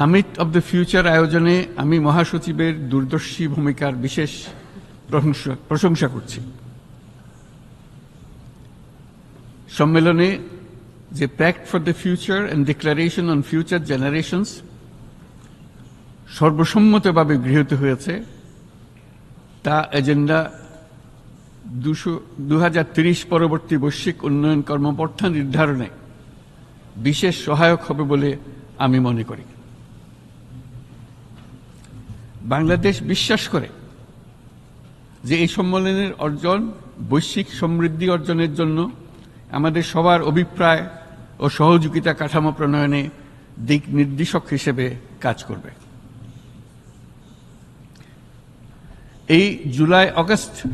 Summit of the future আয়োজনে আমি মহাসচিবের দূরদর্শী ভূমিকার বিশেষ প্রশংসা করছি। সম্মেলনে যে pact for the future and declaration on future generations সর্বসম্মতভাবে গৃহীত হয়েছে, তা এজেন্ডা দুশো দু পরবর্তী বৈশ্বিক উন্নয়ন কর্মপন্থা নির্ধারণে বিশেষ সহায়ক হবে বলে আমি মনে করি। বাংলাদেশ বিশ্বাস করে যে এই সম্মেলনের অর্জন, বৈশ্বিক সমৃদ্ধি অর্জনের জন্য আমাদের সবার অভিপ্রায় ও সহযোগিতা কাঠামো প্রণয়নে দিক নির্দেশক হিসেবে কাজ করবে। এই জুলাই অগস্ট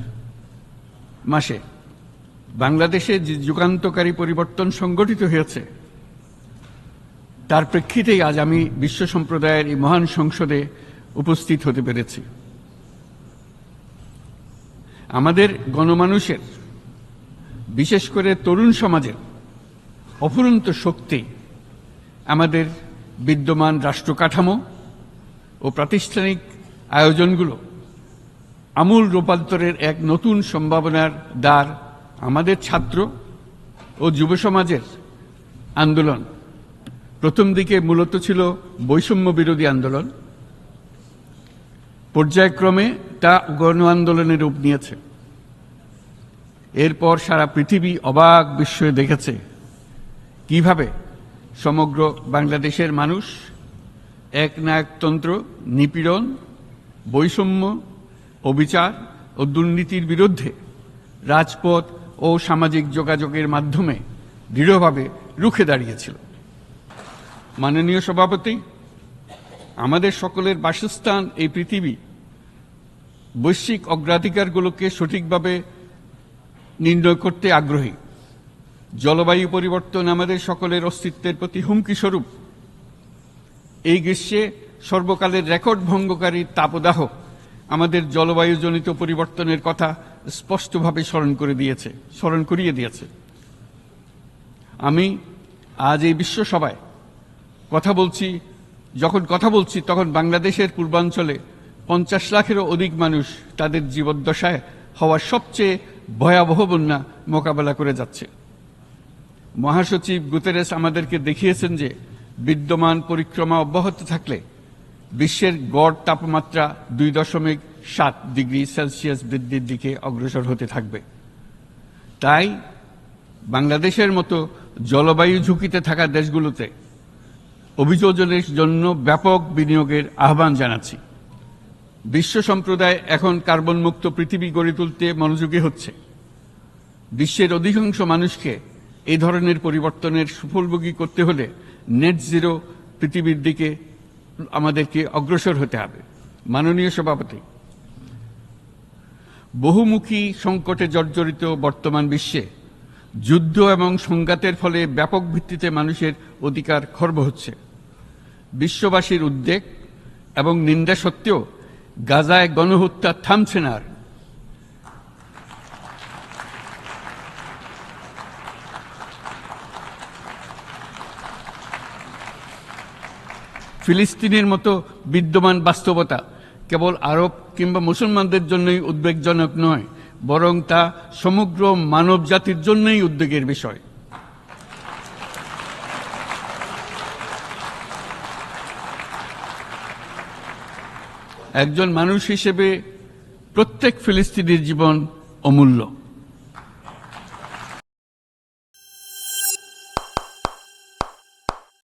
মাসে বাংলাদেশে যে যুগান্তকারী পরিবর্তন সংগঠিত হয়েছে, তার প্রেক্ষিতেই আজ আমি বিশ্ব সম্প্রদায়ের এই মহান সংসদে উপস্থিত হতে পেরেছি। আমাদের গণমানুষের, বিশেষ করে তরুণ সমাজের অফুরন্ত শক্তি, আমাদের বিদ্যমান রাষ্ট্র কাঠামো ও প্রাতিষ্ঠানিক আয়োজনগুলো আমূল রূপান্তরের এক নতুন সম্ভাবনার দ্বার আমাদের ছাত্র ও যুব সমাজের আন্দোলন। প্রথম দিকে মূলত ছিল বৈষম্য বিরোধী আন্দোলন। পর্যায়ক্রমে তা গণ আন্দোলনের রূপ নিয়েছে। এরপর সারা পৃথিবী অবাক বিস্ময়ে দেখেছে কীভাবে সমগ্র বাংলাদেশের মানুষ এক একনায়কতন্ত্র, নিপীড়ন, বৈষম্য, অবিচার ও দুর্নীতির বিরুদ্ধে রাজপথ ও সামাজিক যোগাযোগের মাধ্যমে দৃঢ়ভাবে রুখে দাঁড়িয়েছিল। মাননীয় সভাপতি, আমাদের সকলের বাসস্থান এই পৃথিবী বৈশ্বিক অগ্রাধিকারগুলোকে সঠিকভাবে নির্ণয় করতে আগ্রহী। জলবায়ু পরিবর্তন আমাদের সকলের অস্তিত্বের প্রতি হুমকি স্বরূপ। এই গ্রীষ্মে সর্বকালের রেকর্ড ভঙ্গকারী তাপদাহ আমাদের জলবায়ুজনিত পরিবর্তনের কথা স্পষ্টভাবে স্মরণ করে দিয়েছে, স্মরণ করিয়ে দিয়েছে। আমি আজ এই বিশ্ব সভায় কথা বলছি, যখন কথা বলছি, তখন বাংলাদেশের পূর্বাঞ্চলে পঞ্চাশ লাখেরও অধিক মানুষ তাদের জীবদ্দশায় হওয়ার সবচেয়ে ভয়াবহ বন্যা মোকাবেলা করে যাচ্ছে। মহাসচিব গুতেরেস আমাদেরকে দেখিয়েছেন যে বিদ্যমান পরিক্রমা অব্যাহত থাকলে বিশ্বের গড় তাপমাত্রা দুই দশমিক সাত ডিগ্রি সেলসিয়াস বৃদ্ধির দিকে অগ্রসর হতে থাকবে। তাই বাংলাদেশের মতো জলবায়ু ঝুঁকিতে থাকা দেশগুলোতে অভিযোজনের জন্য ব্যাপক বিনিয়োগের আহ্বান জানাচ্ছি। বিশ্ব সম্প্রদায় এখন কার্বন মুক্ত পৃথিবী গড়ে তুলতে মনোযোগী হচ্ছে। বিশ্বের অধিকাংশ মানুষকে এই ধরনের পরিবর্তনের সুফলভোগী করতে হলে নেট জিরো পৃথিবীর দিকে আমাদেরকে অগ্রসর হতে হবে। মাননীয় সভাপতি, বহুমুখী সংকটে জর্জরিত বর্তমান বিশ্বে যুদ্ধ এবং সংঘাতের ফলে ব্যাপক ভিত্তিতে মানুষের অধিকার খর্ব হচ্ছে। বিশ্ববাসীর উদ্বেগ এবং নিন্দা সত্ত্বেও গাজায় গণহত্যা থামছে না। ফিলিস্তিনের মতো বিদ্যমান বাস্তবতা কেবল আরব কিংবা মুসলমানদের জন্যই উদ্বেগজনক নয়, বরং তা সমগ্র মানব জাতির জন্যই উদ্বেগের বিষয় একজন মানুষ হিসেবে প্রত্যেক ফিলিস্তিনির জীবন অমূল্য।